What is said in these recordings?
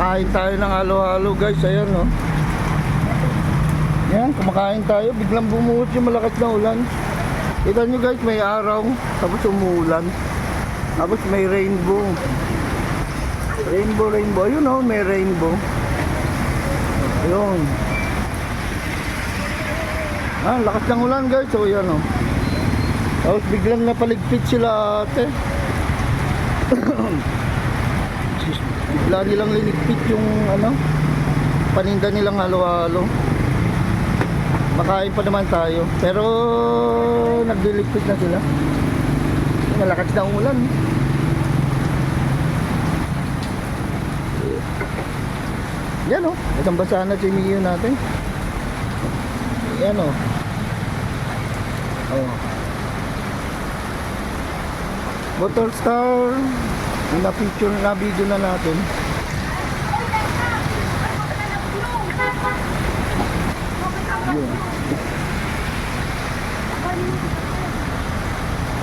Kakain tayo ng halo-halo guys. Ayan no. Yan, kumakain tayo. Biglang bumuhos yung malakas na ulan. Kita nyo guys, may araw. Tapos umuulan. Tapos may rainbow. Rainbow, rainbow. Ayun oh, may rainbow. Ayun. Ah, lakas ng ulan guys. So yan oh. Tapos biglang napaligpit sila ate. Bigla nilang linigpit yung ano, paninda nilang halo-halo. Makain pa naman tayo. Pero nagliligpit na sila. Malakas na ulan. Yan o. Oh. Itong basa na si Mio natin. Yan o. Oh. Oh. Motor Star. Yung na-picture, na-video na natin. Yun.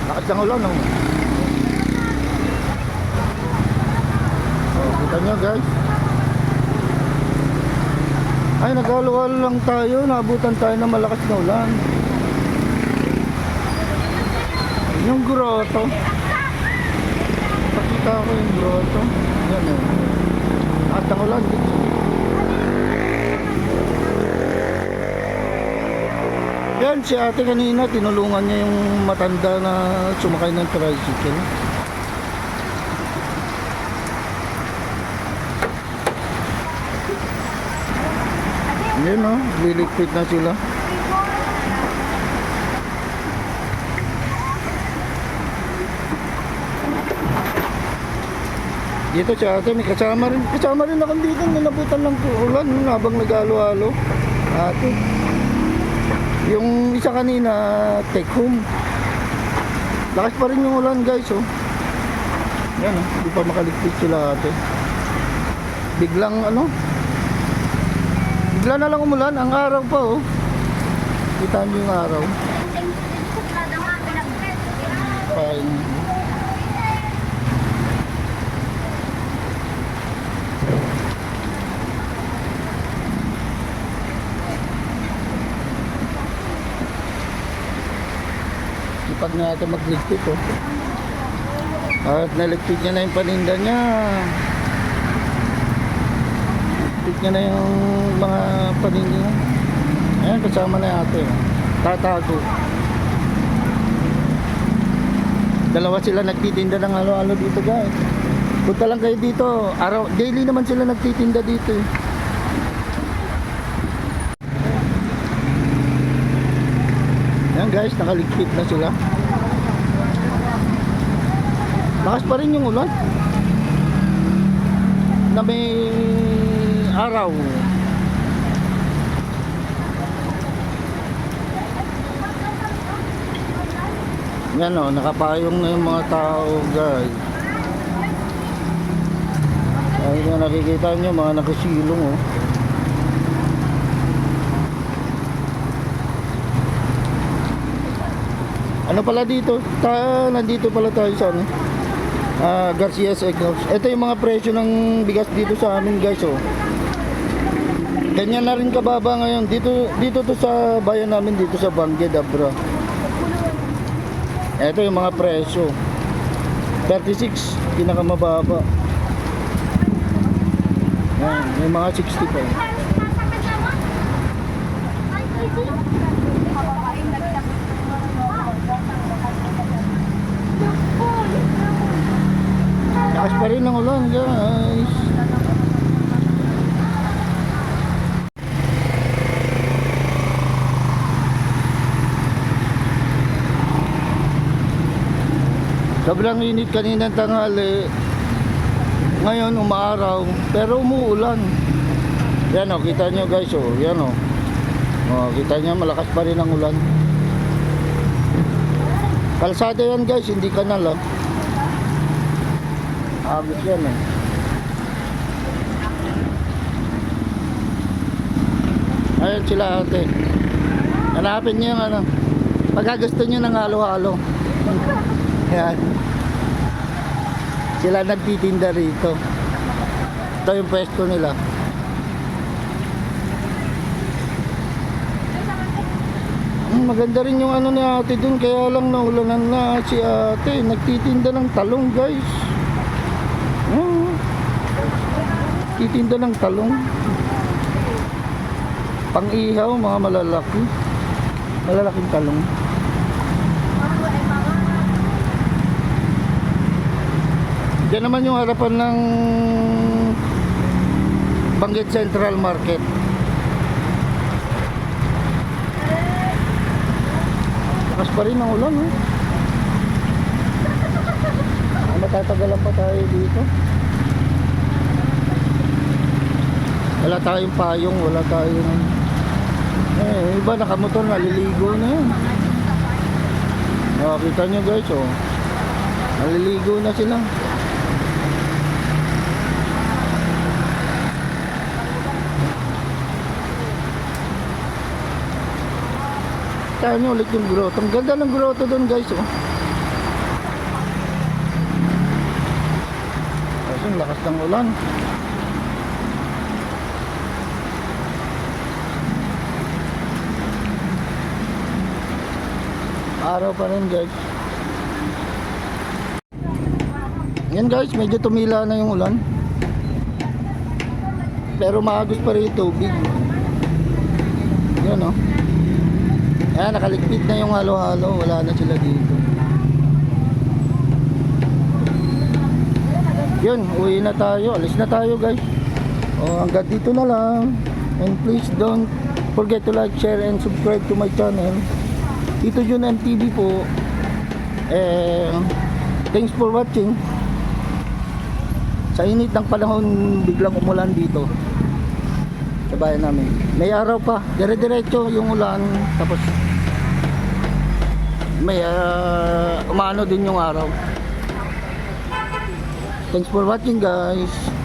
Lakas ng ulan, no? Oh, kita nyo, guys. Ay, naghaluhalo lang tayo. Naabutan tayo ng malakas na ulan. Yung grotto. Pakita ko yung grotto. Yan, eh. At ang ulan. Yan, si ate kanina, tinulungan niya yung matanda na sumakay ng tricycle. Yan o, liligpit na sila. Dito si ate, may kasama rin. Kasama rin ako dito, nilabutan lang po ulan habang nag-alo-alo. Ate. Yung isa kanina, take home. Lakas pa rin yung ulan guys, oh. Yan, oh. Hindi pa makaligpit sila ate. Biglang, ano, bigla na lang umulan. Ang araw pa, oh. Kita niyo yung araw. Fine. Sipag na natin magligpit oh. At naligpit niya na yung paninda niya. Ligpit niya na yung mga paninda niya. Ayan, kasama na yung ate. oh. Tatago. Dalawa sila nagtitinda ng halo-halo dito guys. Punta lang kayo dito. Araw, daily naman sila nagtitinda dito eh. Yan guys, nakaligpit na sila. Lakas pa rin yung ulan. Na may araw. Yan o, nakapayong na yung mga tao guys. Ay, na nakikita nyo, mga nakasilong oh. Ano pala dito? Ta nandito pala tayo sa ano? Ah, Garcia's Egghouse. Ito yung mga presyo ng bigas dito sa amin, guys, oh. Ganyan na rin kababa ngayon. Dito dito to sa bayan namin dito sa Bangue, Dabra. Ito yung mga presyo. 36 pinakamababa. Yan, may mga 60 pa. eh. Lakas pa rin ng ulan, guys. Sobrang init kaninang tanghali. Ngayon umaaraw, pero umuulan. Yan oh, kita nyo guys oh, yan oh. Oh, kita nyo malakas pa rin ang ulan. Kalsada yan guys, hindi kanal oh. Agos yan eh. Ayun sila ate. Hanapin niyo yung ano. Pagka gusto niyo ng halo-halo. Yan. Sila nagtitinda rito. Ito yung pwesto nila. Hmm, maganda rin yung ano ni ate dun kaya lang naulanan na si ate nagtitinda ng talong guys hmm. titinda ng talong pang ihaw mga malalaki malalaking talong Diyan naman yung harapan ng Banggit Central Market Lakas pa rin ang ulan, eh. Matatagalan pa tayo dito. Wala tayong payong, wala tayong... Eh, yung iba nakamotor, naliligo na yun. Makakita nyo guys, oh. Naliligo na sila. Tayo nyo ulit yung grotto. Ang ganda ng grotto doon guys. Oh. Kasi lakas ng ulan. Araw pa rin guys. Yan guys, medyo tumila na yung ulan. Pero maagos pa rin yung tubig. Yan oh. Ayan, nakaligpit na yung halo-halo. Wala na sila dito. Yun, uwi na tayo. Alis na tayo guys. O, hanggang dito na lang. And please don't forget to like, share, and subscribe to my channel. Dito Jun MTV po. Eh, thanks for watching. Sa init ng panahon, biglang umulan dito sa bayan namin. May araw pa, dire-diretso yung ulan, tapos may uh, umano din yung araw. Thanks for watching guys.